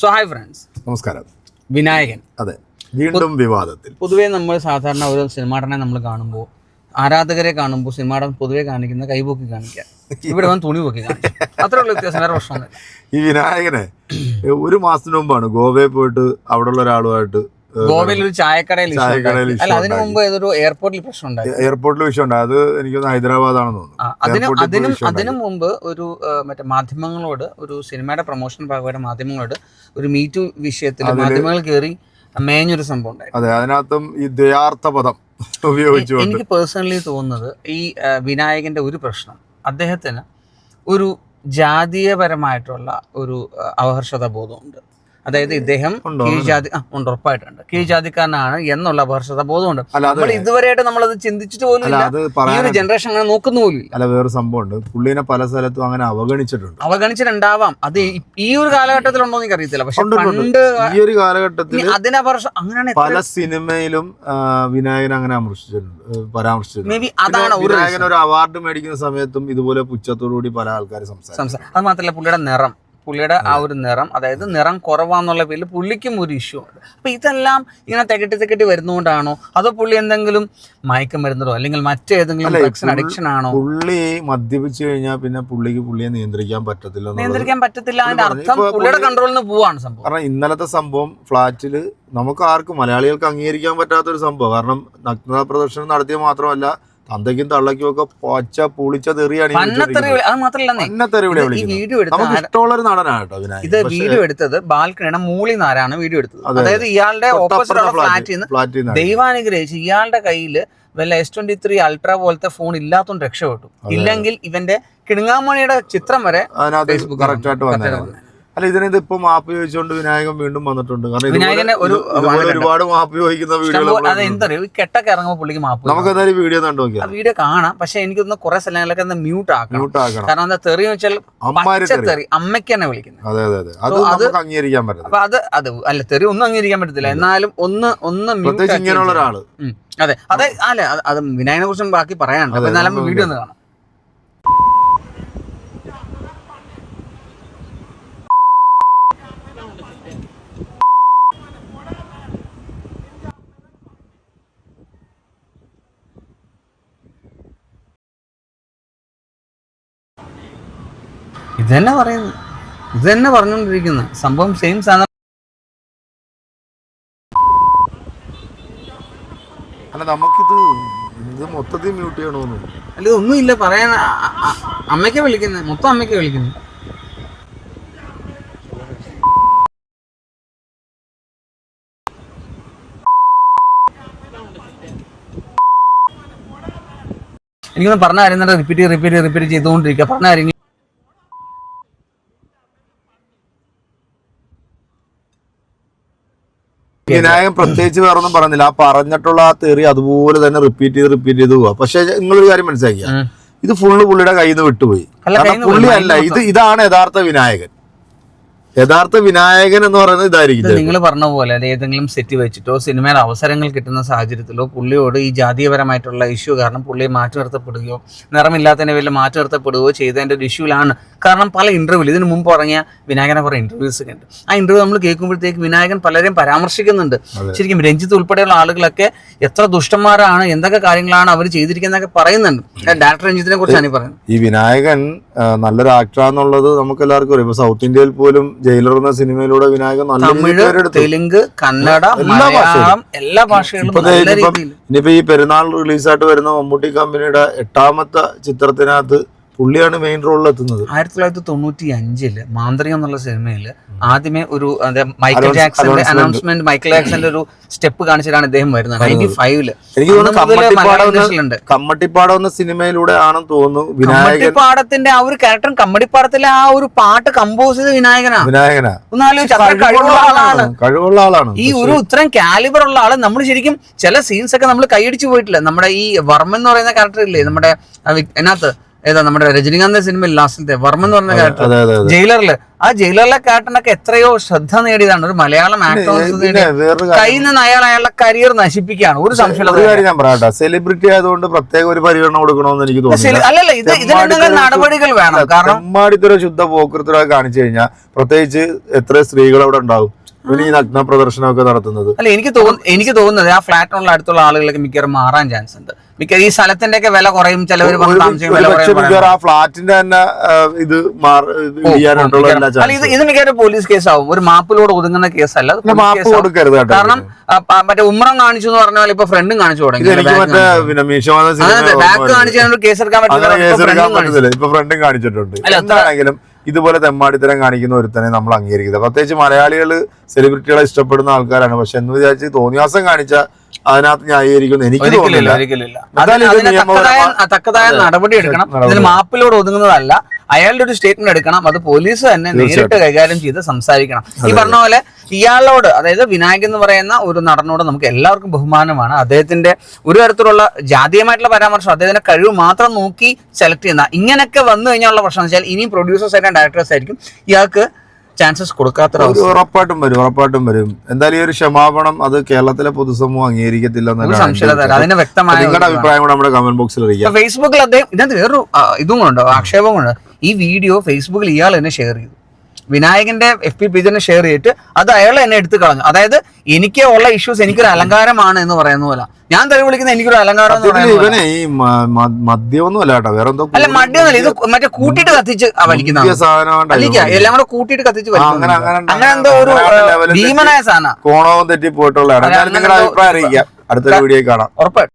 So hi friends നമസ്കാരം. വിനായകൻ. അതെ. വീണ്ടും വിവാദത്തിൽ. പൊതുവേ നമ്മൾ സാധാരണ ഒരു സിനിമാടനെ നമ്മൾ കാണുമ്പോൾ ആരാധകരെ കാണുമ്പോൾ സിനിമാടൻ പൊതുവേ കാണിക്കുന്ന കൈപൊക്കി കാണിക്കുക. ഇവിടെ വന്ന് തുണി പൊക്കി കാണിക്കുക. അത്രേ ഉള്ള വ്യത്യാസം വേറെ പ്രശ്നമൊന്നുമില്ല. ഈ വിനായകനെ ഒരു മാസത്തിന് മുമ്പാണ് ഗോവയിൽ പോയിട്ട് അവിടെയുള്ള ഒരാളുമായിട്ട് ഗോവയിൽ ഒരു ചായക്കടയിൽ ചായക്കടയിൽ അല്ല അതിനു. മുമ്പ് ഏതൊരു എയർപോർട്ടിൽ പ്രശ്നം ഉണ്ടായി? എയർപോർട്ടിൽ വിഷയം ഉണ്ട് അത് എനിക്ക് ഹൈദരാബാദ് ആണെന്ന് തോന്നുന്നു. അതിനും മുമ്പ് ഒരു മറ്റേ മാധ്യമങ്ങളോട് ഒരു സിനിമയുടെ പ്രൊമോഷൻ ഭാഗമായിട്ട് മാധ്യമങ്ങളോട് ഒരു മീറ്റു വിഷയത്തിൽ മാധ്യമങ്ങൾ കയറി മേഞ്ഞൊരു സംഭവം ഉണ്ടായി. അതെ അതിനകത്തും ഈ ദയാർത്ഥ പദം ഉപയോഗിച്ചു എനിക്ക് പേഴ്സണലി തോന്നുന്നത് ഈ വിനായകന്റെ ഒരു പ്രശ്നം. അദ്ദേഹത്തിന് ഒരു ജാതീയപരമായിട്ടുള്ള ഒരു അവഹർഷത ബോധമുണ്ട് അതായത് ഇദ്ദേഹം? കീഴ്ജാതി ഉണ്ട് ഉറപ്പായിട്ടുണ്ട്. കീഴ്ജാതിക്കാരനാണ് എന്നുള്ള ബോധമുണ്ട്. നമ്മൾ ഇതുവരെയായിട്ട് നമ്മളത് ചിന്തിച്ചിട്ട് പോലും ഈ ഒരു ജനറേഷൻ അങ്ങനെ നോക്കുന്നു പോലും അല്ല വേറെ സംഭവമുണ്ട്. പുള്ളിനെ പല സ്ഥലത്തും അങ്ങനെ അവഗണിച്ചിട്ടുണ്ട്. അവഗണിച്ചിട്ടുണ്ടാവാം. അത് ഈ- ഒരു കാലഘട്ടത്തിൽ ഉണ്ടോ എനിക്ക് അറിയത്തില്ല പക്ഷെ പണ്ട് ഈ ഒരു കാലഘട്ടത്തിൽ അതിനെ അങ്ങനെയാണ് പല സിനിമയിലും വിനായകൻ അങ്ങനെ പരാമർശിച്ചിട്ടുണ്ട് പരാമർശിച്ചിട്ടുണ്ട്. മേ ബി അതാണ് ഒരു വിനായകൻ ഒരു അവാർഡ് മേടിക്കുന്ന സമയത്തും ഇതുപോലെ പുച്ഛത്തോടുകൂടി പല ആൾക്കാർ സംസാരിക്കും. സംസാരം അത് മാത്രമല്ല പുള്ളിയുടെ നിറം. പുള്ളിയുടെ ആ ഒരു നിറം അതായത് നിറം കുറവാന്നുള്ള പേരിൽ പുള്ളിക്കും ഒരു ഇഷ്യൂ ഉണ്ട്. അപ്പോൾ ഇതെല്ലാം ഇങ്ങനെ തികട്ടി തികട്ടി വരുന്നതുകൊണ്ടാണോ? അതോ പുള്ളി എന്തെങ്കിലും മയക്കുമരുന്നോ അല്ലെങ്കിൽ മറ്റേതെങ്കിലും ഡ്രഗ്സിന് അഡിക്ഷൻ ആണോ? പുള്ളി മദ്യപിച്ചു കഴിഞ്ഞാൽ പിന്നെ പുള്ളിക്ക് പുള്ളിയെ നിയന്ത്രിക്കാൻ പറ്റത്തില്ല നിയന്ത്രിക്കാൻ പറ്റത്തില്ല അതിന്റെ അർത്ഥം. പുള്ളിയുടെ കൺട്രോളിൽ നിന്ന് പോവാണ് സംഭവം. കാരണം ഇന്നലത്തെ സംഭവം ഫ്ലാറ്റിൽ നമുക്ക് ആർക്കും മലയാളികൾക്ക് അംഗീകരിക്കാൻ പറ്റാത്ത ഒരു സംഭവം. കാരണം നഗ്നതാ പ്രദർശനം നടത്തിയ മാത്രമല്ല തന്തയ്ക്കും തള്ളയ്ക്കും ഒക്കെ പച്ച പുളിച്ച തെറിയാണ് അത് മാത്രമല്ല ഈ വീഡിയോ ഇഷ്ടമുള്ള ഒരു നടനാണ് കേട്ടോ ഇത് വീഡിയോ എടുത്തത് ബാൽക്കണിയുടെ മൂളി നാരാണ് വീഡിയോ എടുത്തത്. അതായത് ഇയാളുടെ ഓപ്പോസിറ്റ് ഫ്ലാറ്റിൽ ഫ്ലാറ്റ് നിന്ന് ദൈവാനുഗ്രഹിച്ച് ഇയാളുടെ കയ്യിൽ വല്ല എസ് ട്വന്റി ത്രീ അൾട്ര പോലത്തെ ഫോൺ ഇല്ലാത്തോണ്ട് രക്ഷപ്പെട്ടു. ഇല്ലെങ്കിൽ ഇവന്റെ കിണുങ്ങാമണിയുടെ ചിത്രം വരെ ഫേസ്ബുക്ക് കറക്റ്റ് ആയിട്ട് വന്നു. അല്ല ഇതിനിത് ഇപ്പൊ മാപ്പ് ചോദിച്ചുകൊണ്ട് വിനായകൻ വീണ്ടും വന്നിട്ടുണ്ട്. കാരണം ഒരു. ഒരുപാട് മാപ്പ് ചോദിക്കുന്ന വീഡിയോ കെട്ടൊക്കെ ഇറങ്ങുമ്പോൾ പുള്ളിക്ക് മാപ്പ് നമുക്ക് എന്തായാലും വീഡിയോ കണ്ടു നോക്കിയാൽ വീഡിയോ കാണാം. പക്ഷെ എനിക്കൊന്ന് കുറെ സ്ഥലങ്ങളിലൊക്കെ ഒന്ന് മ്യൂട്ട് ആക്കണം. മ്യൂട്ട് ആക്കണം. കാരണം എന്താ തെറി വെച്ചാൽ തെറി. അമ്മയ്ക്ക് തന്നെ വിളിക്കുന്നത്. അതെ അതെ അതെ. അത് നമുക്ക് അംഗീകരിക്കാൻ പറ്റില്ല അപ്പൊ അത് അത് അല്ല തെറി ഒന്നും അംഗീകരിക്കാൻ പറ്റത്തില്ല. എന്നാലും ഒന്ന് ഒന്ന് മ്യൂട്ട് പ്രത്യേകിച്ച് ഇങ്ങനെയുള്ള ഒരാൾ. അതെ. അതെ അല്ല അത് വിനായകനെ കുറിച്ചും ബാക്കി പറയാനുണ്ട്. എന്നാലും വീഡിയോ ഒന്ന് കാണാം. ഇത് തന്നെ പറയുന്നു ഇത് തന്നെ സംഭവം സെയിം സാധനം. അല്ല നമുക്കിത് ഇത് മൊത്തത്തിൽ മ്യൂട്ട് ചെയ്യണമെന്ന് അല്ല ഒന്നുമില്ല ഇല്ല പറയാൻ അമ്മയ്ക്ക് വിളിക്കുന്നത് മൊത്തം അമ്മയ്ക്ക് വിളിക്കുന്നത് എനിക്കൊന്ന് പറഞ്ഞ കാര്യം തന്നെ റിപ്പീറ്റ് റിപ്പീറ്റ് റിപ്പീറ്റ് ചെയ്തുകൊണ്ടിരിക്കുക പറഞ്ഞ കാര്യങ്ങൾ വിനായകൻ പ്രത്യേകിച്ച് വേറെ ഒന്നും പറഞ്ഞില്ല ആ പറഞ്ഞിട്ടുള്ള ആ തെറി അതുപോലെ തന്നെ റിപ്പീറ്റ് ചെയ്ത് റിപ്പീറ്റ് ചെയ്ത് പോവാ. പക്ഷെ നിങ്ങളൊരു കാര്യം മനസ്സിലാക്കിയ? ഇത് ഫുള്ള് പുള്ളിയുടെ കയ്യിൽ നിന്ന് വിട്ടുപോയി കാരണം പുള്ളി അല്ല ഇത് ഇതാണ് യഥാർത്ഥ വിനായകൻ. യഥാർത്ഥ വിനായകൻ എന്ന് പറയുന്നത് ഇതായിരിക്കും നിങ്ങൾ പറഞ്ഞ പോലെ ഏതെങ്കിലും സെറ്റ് വെച്ചിട്ടോ സിനിമയിൽ അവസരങ്ങൾ കിട്ടുന്ന സാഹചര്യത്തിലോ പുള്ളിയോട് ഈ ജാതീയപരമായിട്ടുള്ള ഇഷ്യൂ കാരണം പുള്ളി മാറ്റി നിർത്തപ്പെടുകയോ നിറമില്ലാത്തതിനെ വലിയ മാറ്റി നിർത്തപ്പെടുകയോ ചെയ്തതിന്റെ ഒരു ഇഷ്യൂലാണ് കാരണം പല ഇന്റർവ്യൂ ഇതിനു മുമ്പ് ഇറങ്ങിയ വിനായകനെ കുറേ ഇന്റർവ്യൂസ് ഉണ്ട്. ആ ഇന്റർവ്യൂ നമ്മൾ കേൾക്കുമ്പോഴത്തേക്ക് വിനായകൻ പലരെയും പരാമർശിക്കുന്നുണ്ട്. ശരിക്കും രഞ്ജിത്ത് ഉൾപ്പെടെയുള്ള ആളുകളൊക്കെ എത്ര ദുഷ്ടന്മാരാണ് എന്തൊക്കെ കാര്യങ്ങളാണ് അവർ ചെയ്തിരിക്കുന്നതൊക്കെ പറയുന്നുണ്ട്. ഡയറക്ടർ രഞ്ജിത്തിനെ കുറിച്ചാണ് ഈ പറയുന്നത്. ഈ വിനായകൻ നല്ലൊരു ആക്ടറാന്നുള്ളത് നമുക്ക് എല്ലാവർക്കും അറിയാം. സൗത്ത് ഇന്ത്യയിൽ പോലും ജയിലർ എന്ന സിനിമയിലൂടെ വിനായകൻ നല്ല തമിഴ് തെലുങ്ക് കന്നഡ എല്ലാ മലയാളം എല്ലാ ഭാഷകളും ഇനിയിപ്പോ ഈ പെരുന്നാൾ റിലീസായിട്ട് വരുന്ന മമ്മൂട്ടി കമ്പനിയുടെ എട്ടാമത്തെ ചിത്രത്തിനകത്ത് പുള്ളിയാണ് മെയിൻ റോളിൽ എത്തുന്നത്. ആയിരത്തി തൊള്ളായിരത്തി തൊണ്ണൂറ്റി അഞ്ചിൽ മാന്ത്രികം എന്നുള്ള സിനിമയിൽ ആദ്യമേ ഒരു മൈക്കൽ ജാക്സന്റെ അനൗൺസ്മെന്റ് മൈക്കിൾ ജാക്സന്റെ ഒരു സ്റ്റെപ്പ് കാണിച്ചിട്ടാണ് ഇദ്ദേഹം വരുന്നത്. നയന്റി ഫൈവിൽ എനിക്ക് തോന്നുന്നു കമ്മട്ടിപ്പാടം എന്ന- സിനിമയിലൂടെ ആണെന്ന് തോന്നുന്നു കമ്മട്ടിപ്പാടത്തിന്റെ ആ ഒരു ക്യാരക്ടർ കമ്മടിപ്പാടത്തിലെ ആ ഒരു പാട്ട് കമ്പോസ് ചെയ്ത വിനായകനാണ് വിനായകനാ. ഒന്ന് കഴിവുള്ള ആളാണ്. കഴിവുള്ള ആളാണ്. ഈ ഒരു ഇത്രയും കാലിബർ ഉള്ള ആൾ നമ്മൾ ശരിക്കും ചില സീൻസ് ഒക്കെ നമ്മൾ കൈയടിച്ചു പോയിട്ടില്ല. നമ്മുടെ ഈ വർമ്മ എന്ന് പറയുന്ന ക്യാരക്ടർ ഇല്ലേ? നമ്മുടെ അതിനകത്ത് ഏതാ നമ്മുടെ രജനീകാന്ത് സിനിമയിൽ ലാസ്റ്റിലത്തെ വർമ്മ എന്ന് പറഞ്ഞ ക്യാരക്ടർ ജയിലറിൽ. ആ ജയിലറിലെ ക്യാരക്ടറിനൊക്കെ എത്രയോ ശ്രദ്ധ നേടിയതാണ്. ഒരു മലയാളം ആക്ടർ കയ്യിൽ നിന്ന് അയാൾ അയാളുടെ കരിയർ നശിപ്പിക്കുകയാണ്. ഒരു സംശയം ഞാൻ പറയട്ടെ. സെലിബ്രിറ്റി ആയതുകൊണ്ട് പ്രത്യേക ഒരു പരിഗണന കൊടുക്കണമെന്ന് എനിക്ക് തോന്നുന്നു അല്ലല്ല ഇത് ഇതിനുള്ള നടപടികൾ വേണം. കാരണം തെമ്മാടിത്തര ശുദ്ധ പോക്കൃത്തരൊക്കെ കാണിച്ചു കഴിഞ്ഞാൽ പ്രത്യേകിച്ച് എത്ര സ്ത്രീകൾ അവിടെ ഉണ്ടാവും? പിന്നെ ഈ നഗ്ന പ്രദർശനമൊക്കെ നടത്തുന്നത്. അല്ല എനിക്ക് തോന്നുന്നു എനിക്ക് തോന്നുന്നത് ആ ഫ്ലാറ്റിനുള്ള അടുത്തുള്ള ആളുകളൊക്കെ മിക്കവാറും മാറാൻ ചാൻസ് ഉണ്ട്. മിക്ക ഈ സ്ഥലത്തിന്റെ ഒക്കെ വില കുറയും ചിലവർ ആ ഫ്ലാറ്റിന്റെ തന്നെ ഇത് ഇത് ഇത് മിക്കൊരു പോലീസ് കേസാവും. ഒരു മാപ്പിലൂടെ ഒതുങ്ങുന്ന കേസല്ല മാപ്പ് കൊടുക്കരുത് കാരണം മറ്റേ ഉമ്രം കാണിച്ചു എന്ന് പറഞ്ഞ പോലെ ഇപ്പൊ ഫ്രണ്ടും കാണിച്ചു തുടങ്ങി. ബാക്ക് കാണിച്ചു. കേസ് എടുക്കാൻ പറ്റില്ല കാണിച്ചിട്ടുണ്ട്. എന്താണെങ്കിലും ഇതുപോലെ തെമ്മാടിത്തരം കാണിക്കുന്ന ഒരുത്തനെ നമ്മൾ അംഗീകരിക്കുന്നത് പ്രത്യേകിച്ച് മലയാളികൾ സെലിബ്രിറ്റികളെ ഇഷ്ടപ്പെടുന്ന ആൾക്കാരാണ്. പക്ഷെ എന്ന് വിചാരിച്ച് തോന്നിയാസം കാണിച്ച അതിനകത്ത് ന്യായീകരിക്കുന്നു എനിക്ക് തോന്നുന്നില്ല. തക്കതായ നടപടി എടുക്കണം. ഇതിൽ മാപ്പിലൂടെ ഒതുങ്ങുന്നതല്ല അയാളുടെ ഒരു സ്റ്റേറ്റ്മെന്റ് എടുക്കണം അത് പോലീസ് തന്നെ നേരിട്ട് കൈകാര്യം ചെയ്ത് സംസാരിക്കണം. ഈ പറഞ്ഞ പോലെ ഇയാളോട് അതായത് വിനായക് എന്ന് പറയുന്ന ഒരു നടനോട് നമുക്ക് എല്ലാവർക്കും ബഹുമാനമാണ്. അദ്ദേഹത്തിന്റെ ഒരു തരത്തിലുള്ള ജാതീയമായിട്ടുള്ള പരാമർശം അദ്ദേഹത്തിന്റെ കഴിവ് മാത്രം നോക്കി സെലക്ട് ചെയ്യുന്ന ഇങ്ങനെയൊക്കെ വന്നു കഴിഞ്ഞാലുള്ള പ്രശ്നം വെച്ചാൽ ഇനിയും പ്രൊഡ്യൂസേഴ്സ് ആയിട്ടും ഡയറക്ടേഴ്സ് ആയിരിക്കും ഇയാൾക്ക് ചാൻസസ് കൊടുക്കാത്ത ഉറപ്പായിട്ടും വരും ഉറപ്പായിട്ടും വരും. എന്തായാലും ഈ ഒരു ക്ഷമാപണം അത് കേരളത്തിലെ പൊതുസമൂഹം അംഗീകരിക്കത്തില്ല അതിന് വ്യക്തമായ നിങ്ങളുടെ അഭിപ്രായം കൂടെ നമ്മുടെ കമന്റ് ബോക്സിൽ അറിയിക്കാം. ഫേസ്ബുക്കിൽ അദ്ദേഹം ഇതിനകത്ത് വേറൊരു ഇതും ഉണ്ട് ആക്ഷേപം കൊണ്ട് ഈ വീഡിയോ ഫേസ്ബുക്കിൽ ഇയാൾ തന്നെ ഷെയർ ചെയ്തു. വിനായകന്റെ എഫ് പി പേജിനെ ഷെയർ ചെയ്തിട്ട് അത് അയാൾ എന്നെ എടുത്തു കളഞ്ഞു. അതായത് എനിക്ക് ഉള്ള ഇഷ്യൂസ് എനിക്കൊരു അലങ്കാരമാണ് എന്ന് പറയുന്ന പോലെ. ഞാൻ തെളിവ് വിളിക്കുന്ന എനിക്കൊരു അലങ്കാരം എന്ന് പറയുന്നത് പോലെ ഇവനെ ഈ മ- മ- മദ്യമൊന്നും അല്ല കേട്ടോ. വേറെ എന്തോ അല്ല മദ്യമല്ല ഇത് മറ്റേ കൂട്ടിയിട്ട് കത്തിച്ച് വലിക്കുന്ന എല്ലാം കൂടെ കൂട്ടിയിട്ട് കത്തിച്ച് അങ്ങനെ- എന്തോ ഒരു ഭീമനായ സാധനം. കോണവും തെറ്റി പോയിട്ടുള്ളതാണ്. എന്തായാലും നിങ്ങളുടെ അഭിപ്രായം അറിയിക്കാം. അടുത്തൊരു വീഡിയോ കാണാം. ഉറപ്പായിട്ടും